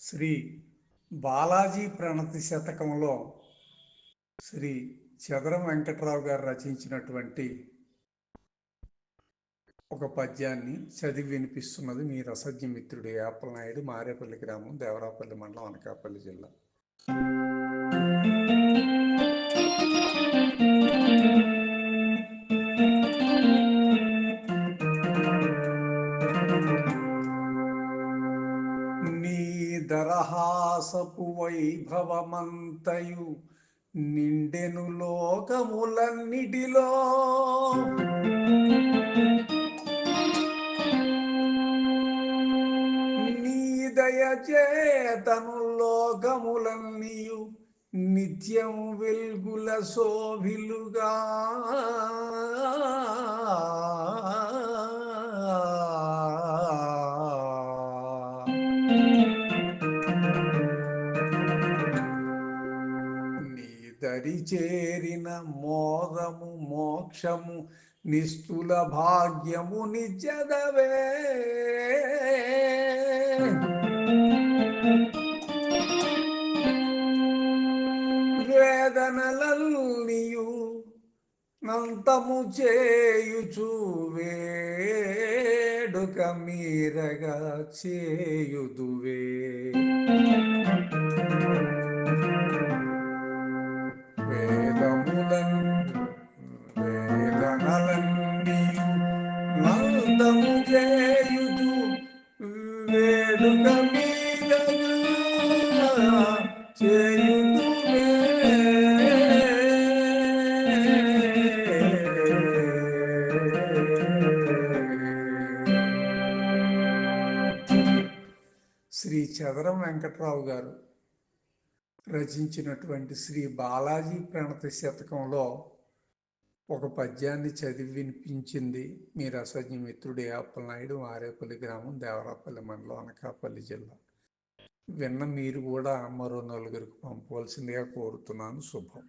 శ్రీ బాలాజీ ప్రణతి శతకంలో శ్రీ చదరం వెంకట్రావు గారు రచించినటువంటి ఒక పద్యాన్ని చదివి వినిపిస్తున్నది మీ రసజ్ఞ మిత్రుడు యాపల నాయుడు మారేపల్లి గ్రామం దేవరాపల్లి మండలం అనకాపల్లి జిల్లా. శ్రీధరహాసపు వైభవమంతయు నిండెను లోకములన్నిటిలో. నీదయ చేతను లోకములన్నీయు నిత్యం వెల్గుల శోభిలుగా. ఇద్దరి చేరిన మోదము మోక్షము నిస్తుల భాగ్యము నిజదవే. వేదనలల్నియు నంతము చేయుచు వేడుక మీరగా చేయుదువే. వేడుక శ్రీ చదరం వెంకట్రావు గారు రచించినటువంటి శ్రీ బాలాజీ ప్రణత శతకంలో ఒక పద్యాన్ని చదివి వినిపించింది మీ రసజ్ఞ మిత్రుడు అప్పలనాయుడు ఆరేపల్లి గ్రామం దేవరాపల్లి మండలం అనకాపల్లి జిల్లా. విన్న మీరు కూడా మరో నలుగురికి పంపవలసిందిగా కోరుతున్నాను. శుభం.